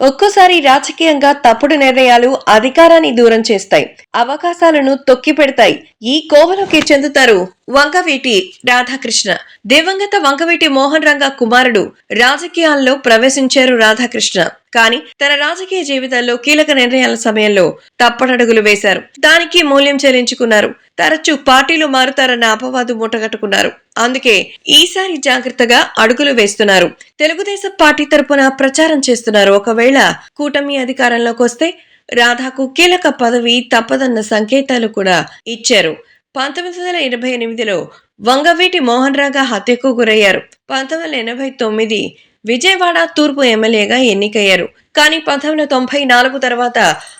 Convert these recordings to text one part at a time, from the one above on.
ఒక్కోసారి రాజకీయంగా తప్పుడు నిర్ణయాలు అధికారాన్ని దూరం చేస్తాయి. అవకాశాలను తొక్కి పెడతాయి ఈ కోవలోకి చెందుతారు వంగవీటి రాధాకృష్ణ. దివంగత వంగవీటి మోహన్ రంగ కుమారుడు. రాజకీయాల్లో ప్రవేశించారు రాధాకృష్ణ. కానీ తన రాజకీయ జీవితంలో కీలక నిర్ణయాల సమయంలో తప్పటడుగులు వేశారు. దానికి మూల్యం చెల్లించుకున్నారు. తరచూ పార్టీలు మారుతారన్న అపవాదు మూటగట్టుకున్నారు. అందుకే ఈసారి జాగ్రత్తగా అడుగులు వేస్తున్నారు. తెలుగుదేశం పార్టీ తరపున ప్రచారం చేస్తున్నారు. ఒకవేళ కూటమి అధికారంలోకి వస్తే రాధాకు కీలక పదవి తప్పదన్న సంకేతాలు కూడా ఇచ్చారు. పంతొమ్మిది వందల ఎనభై ఎనిమిదిలో వంగవీటి మోహన్ రాగా హత్యకు గురయ్యారు. పంతొమ్మిది వందల ఎనభై తొమ్మిది విజయవాడ తూర్పు ఎమ్మెల్యేగా ఎన్నికయ్యారు. కానీ పంతొమ్మిది వందల తొంభై నాలుగు తర్వాత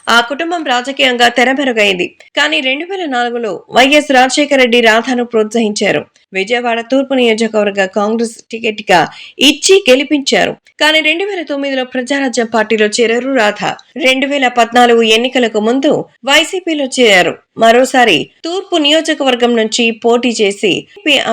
ఆ కుటుంబం రాజకీయంగా తెరమెరుగైంది కానీ రెండు వేల నాలుగులో వైఎస్ రాజశేఖర రెడ్డి రాధాను ప్రోత్సహించారు. విజయవాడ తూర్పు నియోజకవర్గ కాంగ్రెస్ టికెట్గా ఇచ్చి గెలిపించారు. కానీ రెండు వేల తొమ్మిదిలో ప్రజారాజ్యం పార్టీలో చేరారు రాధ. రెండు వేల పద్నాలుగు ఎన్నికలకు ముందు వైసీపీలో చేరారు. మరోసారి తూర్పు నియోజకవర్గం నుంచి పోటీ చేసి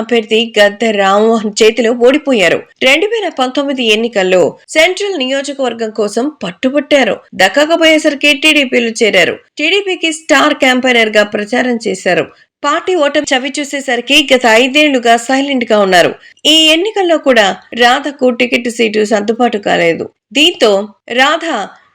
అభ్యర్థి గద్దె రామ్మోహన్ చేతిలో ఓడిపోయారు. రెండు వేల పంతొమ్మిది ఎన్నికల్లో సెంట్రల్ నియోజకవర్గం కోసం పట్టుబట్టారు. దక్కకపోయేసరికి టీడీపీలో చేరారు. టీడీపీకి స్టార్ క్యాంపెయినర్గా ప్రచారం చేశారు. పార్టీ ఓటమి చవి చూసేసరికి గత ఐదేళ్ళుగా సైలెంట్గా ఉన్నారు. ఈ ఎన్నికల్లో కూడా రాధకు టికెట్ సీటు సర్దుబాటు కాలేదు. దీంతో రాధ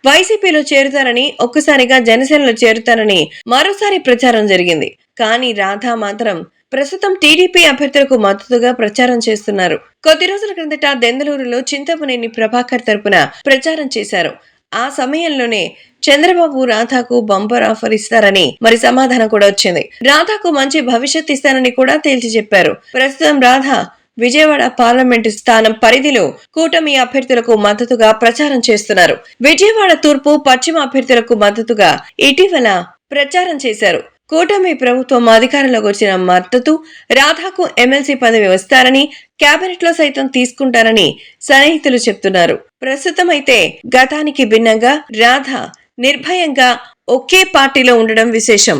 వైసీపీలో చేరుతారని ఒక్కసారిగా జనసేనలో చేరుతారని మరోసారి ప్రచారం జరిగింది. కానీ రాధ మాత్రం ప్రస్తుతం టీడీపీ అభ్యర్థులకు మద్దతుగా ప్రచారం చేస్తున్నారు. కొద్ది రోజుల క్రిందట దెందలూరులో చింతమనేని ప్రభాకర్ తరపున ప్రచారం చేశారు. ఆ సమయంలోనే చంద్రబాబు రాధాకు బంపర్ ఆఫర్ ఇస్తారని మరి సమాధానం కూడా వచ్చింది. రాధాకు మంచి భవిష్యత్ ఇస్తారని కూడా తేల్చి చెప్పారు. ప్రస్తుతం రాధ విజయవాడ పార్లమెంటు స్థానం పరిధిలో కూటమి అభ్యర్థులకు మద్దతుగా ప్రచారం చేస్తున్నారు. విజయవాడ తూర్పు పశ్చిమ అభ్యర్థులకు మద్దతుగా ఇటీవల ప్రచారం చేశారు. కూటమి ప్రభుత్వం అధికారంలోకి వచ్చిన మద్దతు రాధాకు ఎమ్మెల్సీ పదవి వస్తారని కేబినెట్లో సైతం తీసుకుంటారని సన్నిహితులు చెప్తున్నారు. ప్రస్తుతం అయితే గతానికి భిన్నంగా రాధ నిర్భయంగా ఒకే పార్టీలో ఉండడం విశేషం.